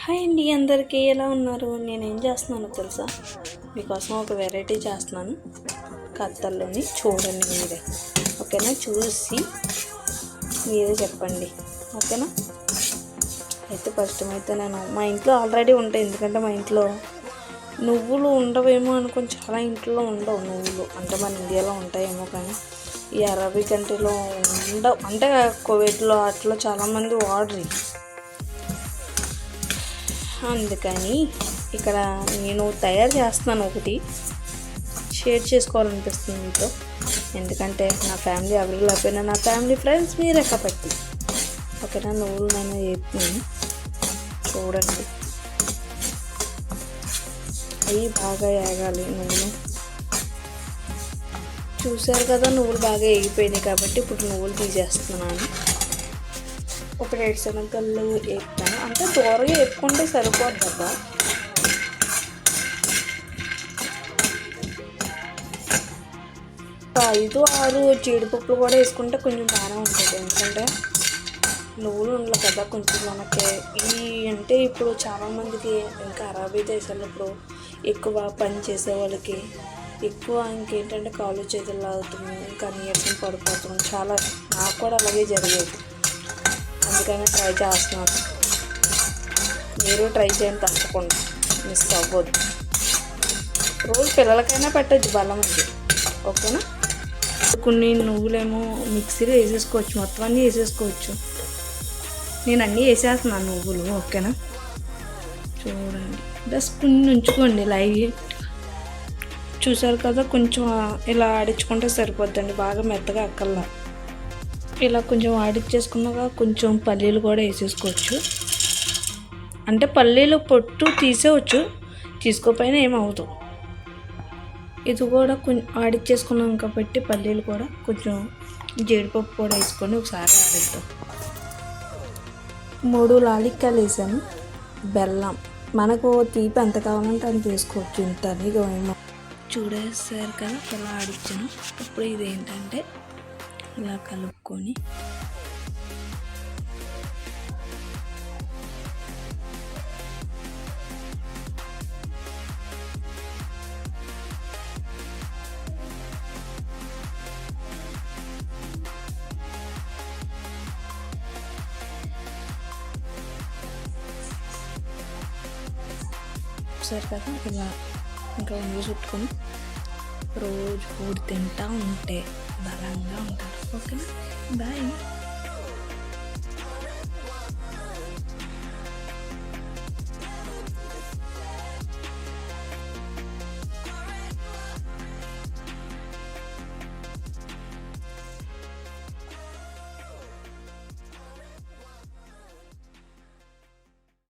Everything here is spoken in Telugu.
హాయ్ అండి అందరికీ ఎలా ఉన్నారు? నేను ఏం చేస్తున్నానో తెలుసా? మీకోసం ఒక వెరైటీ చేస్తున్నాను. కత్తల్లోని చూడండి మీరే. ఓకేనా? చూసి మీరే చెప్పండి. ఓకేనా? అయితే ఫస్ట్ అయితే నేను మా ఇంట్లో ఆల్రెడీ ఉంటాయి. ఎందుకంటే మా ఇంట్లో నువ్వులు ఉండవేమో అనుకుని చాలా ఇంట్లో ఉండవు నువ్వులు. అంటే మన ఇండియాలో ఉంటాయేమో కానీ ఈ అరబీ కంట్రీలో ఉండవు. అంటే కోవిడ్లో అట్లా చాలామంది వాడరు. అందుకని ఇక్కడ నేను తయారు చేస్తున్నాను ఒకటి. షేర్ చేసుకోవాలనిపిస్తుంది మీతో. ఎందుకంటే నా ఫ్యామిలీ ఎవరు లేకపోయినా నా ఫ్యామిలీ ఫ్రెండ్స్ మీరే కాబట్టి. ఓకేనా? నువ్వులు నేను చెప్తున్నాను చూడండి. అవి బాగా ఏగాలి నువ్వులు చూశారు కదా నువ్వులు బాగా ఎగిపోయినాయి కాబట్టి ఇప్పుడు నువ్వులు తీసేస్తున్నాను. ఒక ఏడు శనగలు వేస్తాను అంటే దూరగా వేసుకుంటే సరిపోద్ది అబ్బా. ఐదు ఆరు జీడిపప్పులు కూడా వేసుకుంటే కొంచెం బాగానే ఉంటుంది. ఎందుకంటే నువ్వులు ఉండవు కదా కొంచెం మనకి. ఈ అంటే ఇప్పుడు చాలామందికి ఇంకా అరబీ దేశాల్లో ఇప్పుడు ఎక్కువ పని చేసే వాళ్ళకి ఎక్కువ ఇంకేంటంటే కాలు చేతులు లాగుతుంది ఇంకా నీరసం పడిపోతుంది చాలా నాకు కూడా అలాగే జరిగేది. అందుకని ట్రై చేస్తున్నాను మీరు ట్రై చేయండి తప్పకుండా మిస్ అవ్వద్దు రోజు పిల్లలకైనా పెట్టచ్చు బలం ఉంది ఓకేనా? కొన్ని నువ్వులేమో మిక్సీలో వేసేసుకోవచ్చు మొత్తం అన్నీ వేసేసుకోవచ్చు. నేను అన్నీ వేసేస్తున్నాను నువ్వులు ఓకేనా? చూడండి. జస్ట్ కొన్ని ఉంచుకోండి లైవ్. చూసారు కదా కొంచెం ఇలా ఆడించుకుంటే సరిపోద్దండి బాగా మెత్తగా అక్కర్లా. ఇలా కొంచెం ఆడిచ్చేసుకున్నాక కొంచెం పల్లీలు కూడా వేసేసుకోవచ్చు. అంటే పల్లీలు పొట్టు తీసేవచ్చు తీసుకోపోయినా ఏమవుదు ఇది కూడా కొంచెం ఆడిచ్చేసుకున్నాం కాబట్టి పల్లీలు కూడా కొంచెం జీడిపప్పు కూడా వేసుకొని ఒకసారి ఆడిద్దాం. మూడు లాలిక్కాయలు వేసాను బెల్లం. మనకు తీపి ఎంత కావాలంటే అంత వేసుకోవచ్చు. ఇంత అనేది చూడేసారు కదా ఇలా ఆడిచ్చాను. ఇప్పుడు ఇది ఏంటంటే ఇలా కలుపుకొని సరే కదా ఇలా ఇంకా వండి చుట్టుకొని రోజు కూడి తింటా ఉంటే బలంగా ఉంటారు. ఓకేనా? బాయ్.